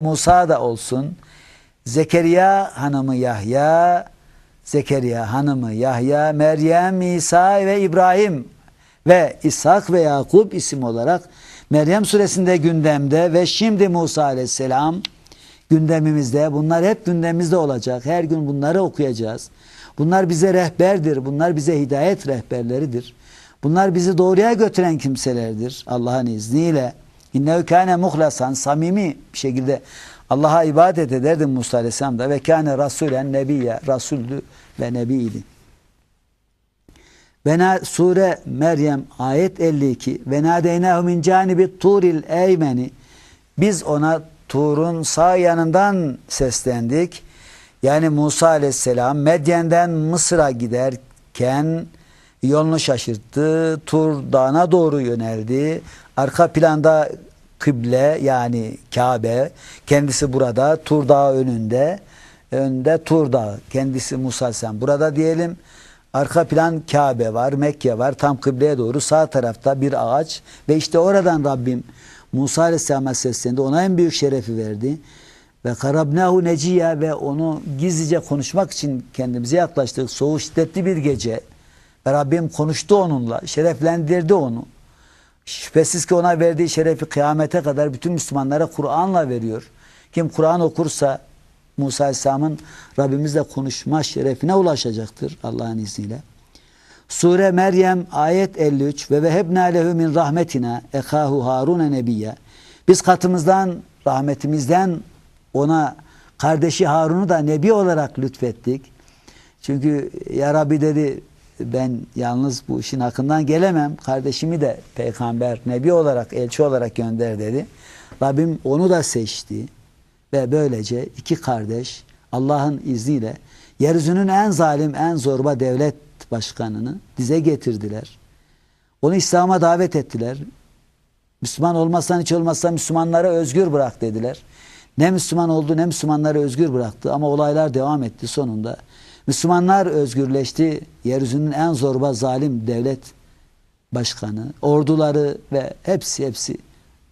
Musa da olsun. Zekeriya hanımı Yahya, Zekeriya hanımı Yahya, Meryem, İsa ve İbrahim ve İshak ve Yakup isim olarak Meryem suresinde gündemde ve şimdi Musa aleyhisselam gündemimizde. Bunlar hep gündemimizde olacak. Her gün bunları okuyacağız. Bunlar bize rehberdir. Bunlar bize hidayet rehberleridir. Bunlar bizi doğruya götüren kimselerdir. Allah'ın izniyle. İnnehu kâne muhlasan, samimi bir şekilde Allah'a ibadet ederdi Musa Aleyhisselam ve kâne rasulen nebiyye, rasuldü ve nebiydi. Ve sure Meryem ayet 52 ve nadeynahu min canibi turil eymeni biz ona Tur'un sağ yanından seslendik. Yani Musa aleyhisselam Medyen'den Mısır'a giderken yolunu şaşırttı. Tur dağına doğru yöneldi. Arka planda kıble yani Kabe. Kendisi burada. Tur dağı önünde. Önde Tur dağı. Kendisi Musa aleyhisselam. Burada diyelim arka plan Kabe var, Mekke var. Tam kıbleye doğru sağ tarafta bir ağaç. Ve işte oradan Rabbim Musa Aleyhisselam'a seslendi. Ona en büyük şerefi verdi. Ve karabnahu neciya ve onu gizlice konuşmak için kendimize yaklaştık. Soğuk şiddetli bir gece. Ve Rabbim konuştu onunla. Şereflendirdi onu. Şüphesiz ki ona verdiği şerefi kıyamete kadar bütün Müslümanlara Kur'an'la veriyor. Kim Kur'an okursa Musa Aleyhisselam'ın Rabbimizle konuşma şerefine ulaşacaktır Allah'ın izniyle. Sure Meryem ayet 53 ve vehebna lehu min rahmetina ekahu Harun nebiyya. Biz katımızdan rahmetimizden ona kardeşi Harun'u da nebi olarak lütfettik. Çünkü ya Rabbi dedi ben yalnız bu işin hakkından gelemem. Kardeşimi de peygamber, nebi olarak, elçi olarak gönder dedi. Rabbim onu da seçti. Ve böylece iki kardeş Allah'ın izniyle yeryüzünün en zalim, en zorba devlet başkanını dize getirdiler. Onu İslam'a davet ettiler. Müslüman olmazsan hiç olmazsa Müslümanlara özgür bırak dediler. Ne Müslüman oldu ne Müslümanları özgür bıraktı ama olaylar devam etti sonunda. Müslümanlar özgürleşti. Yeryüzünün en zorba zalim devlet başkanı, orduları ve hepsi hepsi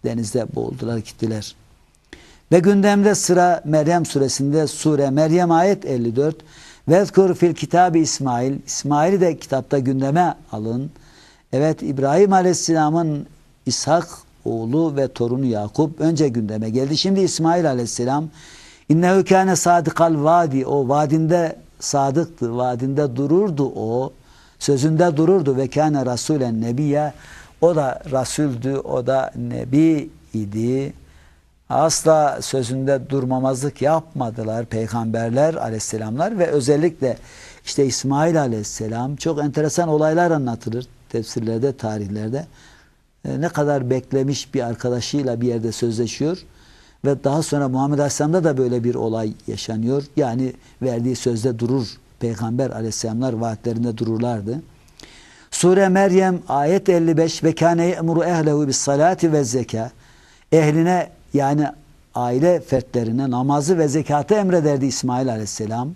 denizde boğuldular gittiler. Ve gündemde sıra Meryem suresinde sure Meryem ayet 54 Vezkur fil kitabı İsmail. İsmail'i de kitapta gündeme alın. Evet İbrahim Aleyhisselam'ın İshak oğlu ve torunu Yakup önce gündeme geldi. Şimdi İsmail Aleyhisselam innehu kâne sadıkal vadi. O vadinde sadıktı. Vadinde dururdu o. Sözünde dururdu ve kâne rasulen nebiye. O da rasuldü. O da nebi idi. Asla sözünde durmamazlık yapmadılar peygamberler aleyhisselamlar ve özellikle işte İsmail aleyhisselam çok enteresan olaylar anlatılır tefsirlerde, tarihlerde. E, ne kadar beklemiş bir arkadaşıyla bir yerde sözleşiyor ve daha sonra Muhammed Aleyhisselam'da da böyle bir olay yaşanıyor. Yani verdiği sözde durur. Peygamber aleyhisselamlar vaatlerinde dururlardı. Sure Meryem ayet 55 ve kâne ye'muru ehlehu bis salati ve zeka. Ehline yani aile fertlerine namazı ve zekatı emrederdi İsmail Aleyhisselam.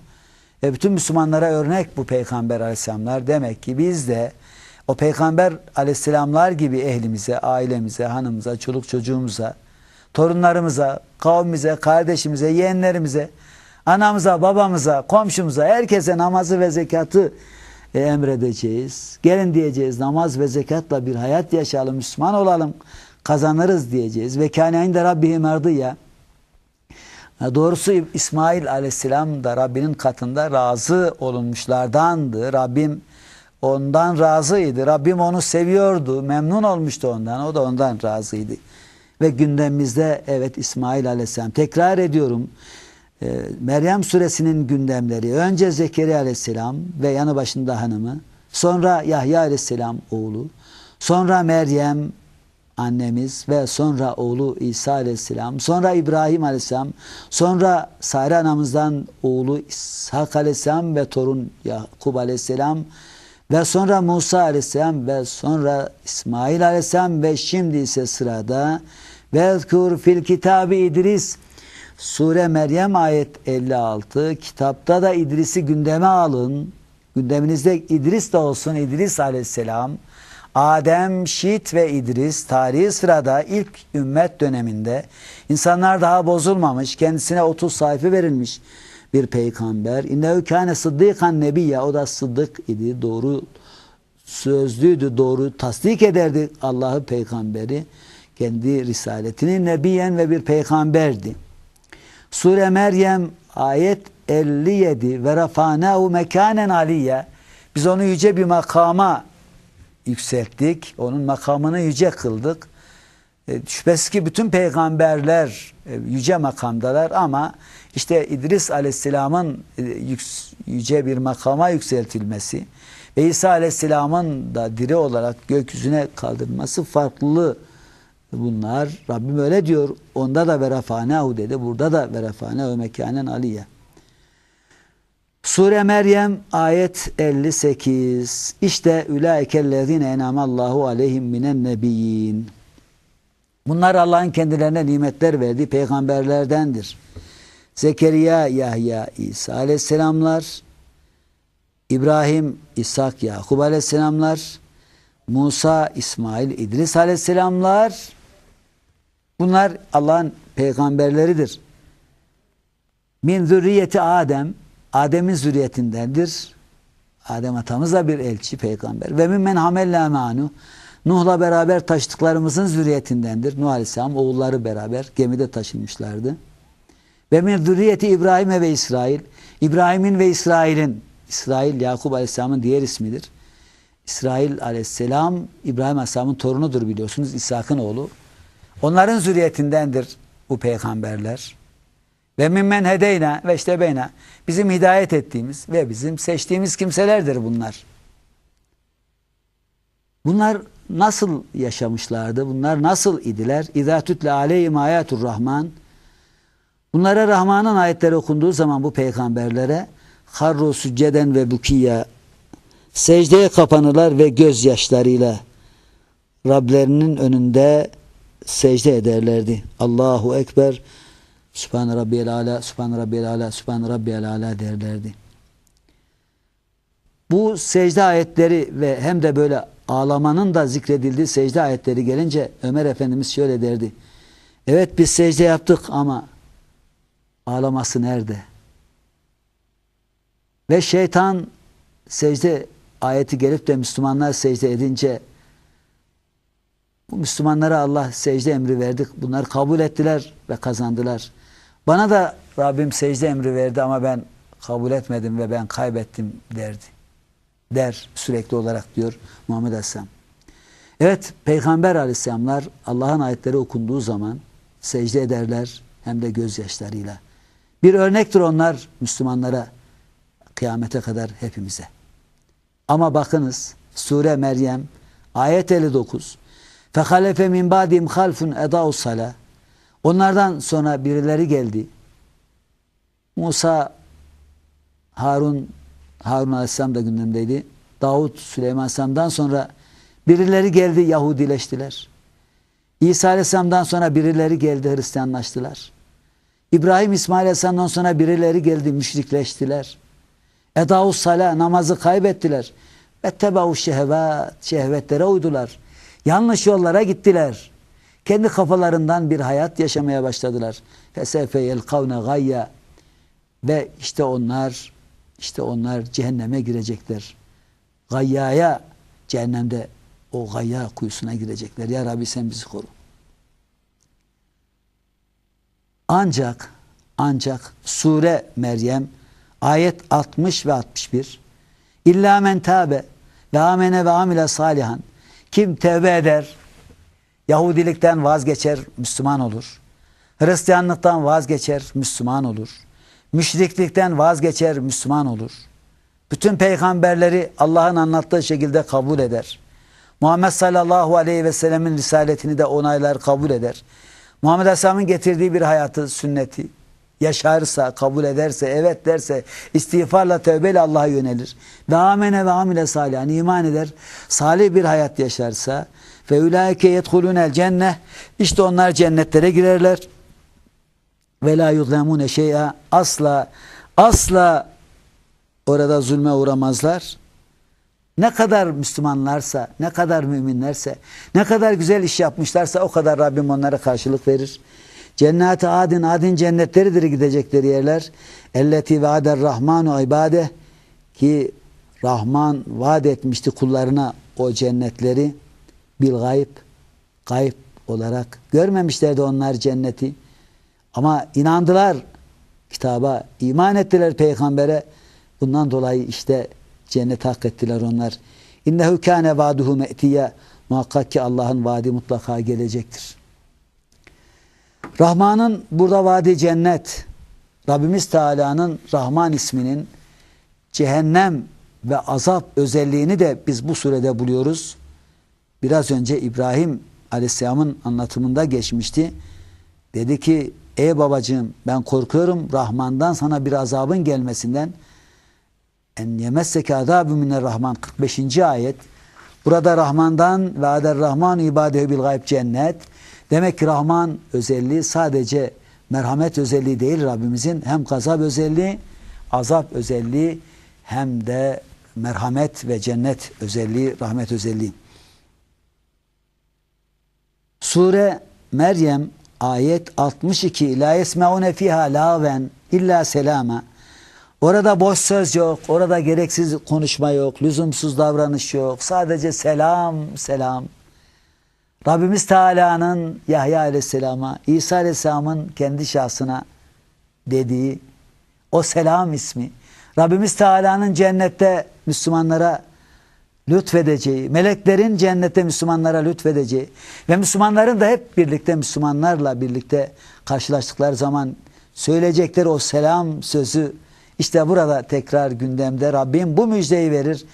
Ve bütün Müslümanlara örnek bu peygamber aleyhisselamlar. Demek ki biz de o peygamber aleyhisselamlar gibi ehlimize, ailemize, hanımıza, çoluk çocuğumuza, torunlarımıza, kavmimize, kardeşimize, yeğenlerimize, anamıza, babamıza, komşumuza, herkese namazı ve zekatı e, emredeceğiz. Gelin diyeceğiz namaz ve zekatla bir hayat yaşayalım, Müslüman olalım kazanırız diyeceğiz. Ve kâne inde rabbihi merdiye. Doğrusu İsmail aleyhisselam da Rabbinin katında razı olunmuşlardandı. Rabbim ondan razıydı. Rabbim onu seviyordu. Memnun olmuştu ondan. O da ondan razıydı. Ve gündemimizde evet İsmail aleyhisselam. Tekrar ediyorum. Meryem suresinin gündemleri. Önce Zekeriya aleyhisselam ve yanı başında hanımı. Sonra Yahya aleyhisselam oğlu. Sonra Meryem annemiz ve sonra oğlu İsa aleyhisselam, sonra İbrahim aleyhisselam, sonra Sare anamızdan oğlu İshak aleyhisselam ve torun Yakub aleyhisselam ve sonra Musa aleyhisselam ve sonra İsmail aleyhisselam ve şimdi ise sırada Vezkur fil kitabı İdris Sure Meryem ayet 56 kitapta da İdris'i gündeme alın gündeminizde İdris de olsun İdris aleyhisselam Adem, Şit ve İdris tarihi sırada ilk ümmet döneminde insanlar daha bozulmamış, kendisine 30 sayfa verilmiş bir peygamber. İnnehu kâne sıddıkan nebiyye. O da sıddık idi. Doğru sözlüydü. Doğru tasdik ederdi Allah'ı peygamberi. Kendi risaletini nebiyen ve bir peygamberdi. Sure Meryem ayet 57 ve rafanahu mekanen aliyye. Biz onu yüce bir makama yükselttik. Onun makamını yüce kıldık. E, şüphesiz ki bütün peygamberler e, yüce makamdalar ama işte İdris Aleyhisselam'ın e, yüce bir makama yükseltilmesi ve İsa Aleyhisselam'ın da diri olarak gökyüzüne kaldırılması farklı bunlar. Rabbim öyle diyor. Onda da verafanehu dedi. Burada da verafanehu mekanen aliyye. Sure Meryem ayet 58. İşte ulaikellezine enamallahu aleyhim minen nebiyyin. Bunlar Allah'ın kendilerine nimetler verdiği peygamberlerdendir. Zekeriya, Yahya, İsa aleyhisselamlar, İbrahim, İshak, Yakub aleyhisselamlar, Musa, İsmail, İdris aleyhisselamlar bunlar Allah'ın peygamberleridir. Min zürriyeti Adem, Adem'in zürriyetindendir. Adem atamız da bir elçi, peygamber. Ve mimmen hamelle manu, Nuh'la beraber taşıdıklarımızın zürriyetindendir. Nuh Aleyhisselam oğulları beraber gemide taşınmışlardı. Ve min zürriyeti İbrahim'e ve İsrail. İbrahim'in ve İsrail'in, İsrail Yakup Aleyhisselam'ın diğer ismidir. İsrail Aleyhisselam, İbrahim Aleyhisselam'ın torunudur biliyorsunuz. İshak'ın oğlu. Onların zürriyetindendir bu peygamberler. Ve mimmen hedeyna ve işte beyna. Bizim hidayet ettiğimiz ve bizim seçtiğimiz kimselerdir bunlar. Bunlar nasıl yaşamışlardı? Bunlar nasıl idiler? İzâ tütle aleyhim rahman. Bunlara Rahman'ın ayetleri okunduğu zaman bu peygamberlere harru sücceden ve bukiya secdeye kapanırlar ve gözyaşlarıyla Rablerinin önünde secde ederlerdi. Allahu Ekber Sübhane Rabbiyel Ala, Sübhane Rabbiyel Ala, Sübhane Rabbiyel Ala derlerdi. Bu secde ayetleri ve hem de böyle ağlamanın da zikredildiği secde ayetleri gelince Ömer Efendimiz şöyle derdi. Evet biz secde yaptık ama ağlaması nerede? Ve şeytan secde ayeti gelip de Müslümanlar secde edince bu Müslümanlara Allah secde emri verdik. Bunlar kabul ettiler ve kazandılar. Bana da Rabbim secde emri verdi ama ben kabul etmedim ve ben kaybettim derdi. Der sürekli olarak diyor Muhammed Aleyhisselam. Evet Peygamber Aleyhisselamlar Allah'ın ayetleri okunduğu zaman secde ederler hem de gözyaşlarıyla. Bir örnektir onlar Müslümanlara kıyamete kadar hepimize. Ama bakınız Sure Meryem ayet 59 Fehalefe min badim halfun eda'us sala Onlardan sonra birileri geldi. Musa Harun Harun Aleyhisselam da gündemdeydi. Davut Süleyman Aleyhisselam'dan sonra birileri geldi Yahudileştiler. İsa Aleyhisselam'dan sonra birileri geldi Hristiyanlaştılar. İbrahim İsmail Aleyhisselam'dan sonra birileri geldi müşrikleştiler. Edavus sala namazı kaybettiler. Ve tebavu şehvet, şehvetlere uydular. Yanlış yollara gittiler. Kendi kafalarından bir hayat yaşamaya başladılar. Fesefe yelkavne gayya ve işte onlar işte onlar cehenneme girecekler. Gayyaya cehennemde o gayya kuyusuna girecekler. Ya Rabbi sen bizi koru. Ancak ancak sure Meryem ayet 60 ve 61 İlla men tabe ve amene ve amile salihan kim tevbe eder Yahudilikten vazgeçer Müslüman olur. Hristiyanlıktan vazgeçer Müslüman olur. Müşriklikten vazgeçer Müslüman olur. Bütün peygamberleri Allah'ın anlattığı şekilde kabul eder. Muhammed sallallahu aleyhi ve sellemin risaletini de onaylar kabul eder. Muhammed Aleyhisselam'ın getirdiği bir hayatı, sünneti yaşarsa, kabul ederse, evet derse, istiğfarla, tövbeyle Allah'a yönelir. Ve amene ve amile salihan iman eder. Salih bir hayat yaşarsa ve ulaike yedhulunel cenneh işte onlar cennetlere girerler. Ve la yuzlemune şey'a asla asla orada zulme uğramazlar. Ne kadar Müslümanlarsa, ne kadar müminlerse, ne kadar güzel iş yapmışlarsa o kadar Rabbim onlara karşılık verir. Cennet-i adin, adin cennetleridir gidecekleri yerler. Elleti vader rahmanu ibade ki Rahman vaat etmişti kullarına o cennetleri bil gayb, gayb olarak. Görmemişlerdi onlar cenneti. Ama inandılar kitaba, iman ettiler peygambere. Bundan dolayı işte cennet hak ettiler onlar. İnnehu kâne vâduhu me'tiye. Muhakkak ki Allah'ın vaadi mutlaka gelecektir. Rahman'ın burada vaadi cennet. Rabbimiz Teala'nın Rahman isminin cehennem ve azap özelliğini de biz bu surede buluyoruz. Biraz önce İbrahim Aleyhisselam'ın anlatımında geçmişti. Dedi ki ey babacığım ben korkuyorum Rahman'dan sana bir azabın gelmesinden. En yemesseke azabü rahman 45. ayet. Burada Rahman'dan ve ader Rahman ibadehu bil gayb cennet. Demek ki Rahman özelliği sadece merhamet özelliği değil Rabbimizin hem gazap özelliği, azap özelliği hem de merhamet ve cennet özelliği, rahmet özelliği. Sure Meryem ayet 62 La yesmeune fiha laven illa selama Orada boş söz yok, orada gereksiz konuşma yok, lüzumsuz davranış yok. Sadece selam, selam. Rabbimiz Teala'nın Yahya Aleyhisselam'a, İsa Aleyhisselam'ın kendi şahsına dediği o selam ismi. Rabbimiz Teala'nın cennette Müslümanlara lütfedeceği, meleklerin cennette Müslümanlara lütfedeceği ve Müslümanların da hep birlikte Müslümanlarla birlikte karşılaştıkları zaman söyleyecekleri o selam sözü işte burada tekrar gündemde Rabbim bu müjdeyi verir.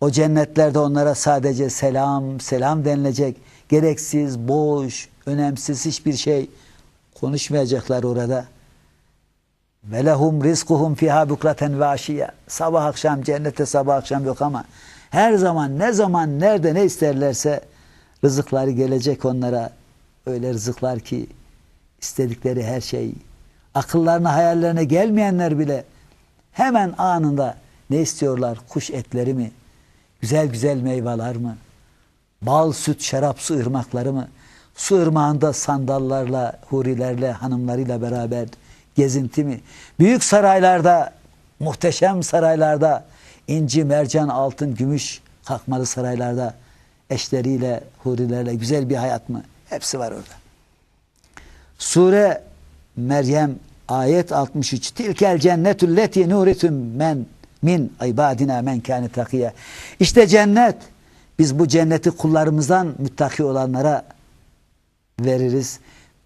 O cennetlerde onlara sadece selam, selam denilecek. Gereksiz, boş, önemsiz hiçbir şey konuşmayacaklar orada. Ve lehum rizkuhum fiha bukraten ve aşiye. Sabah akşam cennette sabah akşam yok ama her zaman ne zaman nerede ne isterlerse rızıkları gelecek onlara. Öyle rızıklar ki istedikleri her şey akıllarına hayallerine gelmeyenler bile hemen anında ne istiyorlar? Kuş etleri mi? Güzel güzel meyveler mi? Bal, süt, şarap, su ırmakları mı? Su ırmağında sandallarla, hurilerle, hanımlarıyla beraber gezinti mi? Büyük saraylarda, muhteşem saraylarda, inci, mercan, altın, gümüş kalkmalı saraylarda eşleriyle, hurilerle güzel bir hayat mı? Hepsi var orada. Sure Meryem ayet 63 Tilkel cennetü leti nuritum men min ibadina men kâne takiye. İşte cennet biz bu cenneti kullarımızdan müttaki olanlara veririz.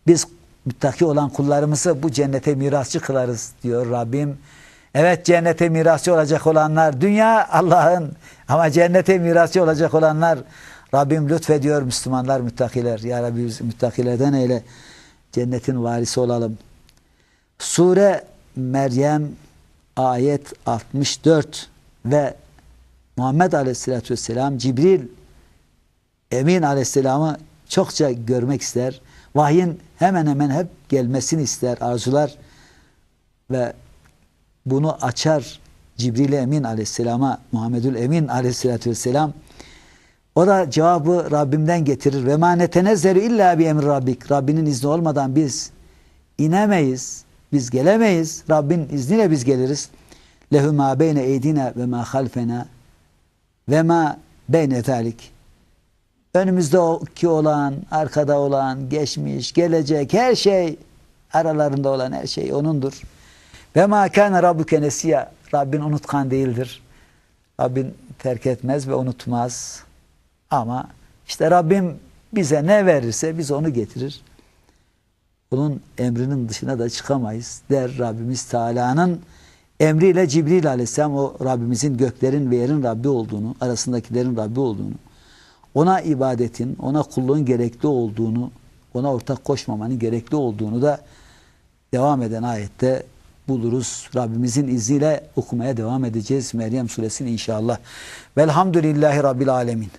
Biz müttaki olan kullarımızı bu cennete mirasçı kılarız diyor Rabbim. Evet cennete mirasçı olacak olanlar dünya Allah'ın ama cennete mirasçı olacak olanlar Rabbim lütfediyor Müslümanlar müttakiler. Ya Rabbi biz müttakilerden eyle cennetin varisi olalım. Sure Meryem ayet 64 ve Muhammed Aleyhisselatü Vesselam Cibril Emin Aleyhisselam'ı çokça görmek ister. Vahyin hemen hemen hep gelmesini ister, arzular ve bunu açar Cibril Emin Aleyhisselam'a Muhammedül Emin Aleyhisselatü Vesselam o da cevabı Rabbimden getirir. Ve ma netenezzeru illa bi emri rabbik. Rabbinin izni olmadan biz inemeyiz. Biz gelemeyiz. Rabbin izniyle biz geliriz. Lehu ma beyne eydina ve ma halfena ve ma beyne zalik. Önümüzdeki olan, arkada olan, geçmiş, gelecek her şey aralarında olan her şey onundur. Ve ma kana rabbuke nesiya. Rabbin unutkan değildir. Rabbin terk etmez ve unutmaz. Ama işte Rabbim bize ne verirse biz onu getirir. Bunun emrinin dışına da çıkamayız der Rabbimiz Teala'nın emriyle Cibril Aleyhisselam o Rabbimizin göklerin ve yerin Rabbi olduğunu, arasındakilerin Rabbi olduğunu, ona ibadetin, ona kulluğun gerekli olduğunu, ona ortak koşmamanın gerekli olduğunu da devam eden ayette buluruz. Rabbimizin izniyle okumaya devam edeceğiz Meryem suresini inşallah. Velhamdülillahi Rabbil Alemin.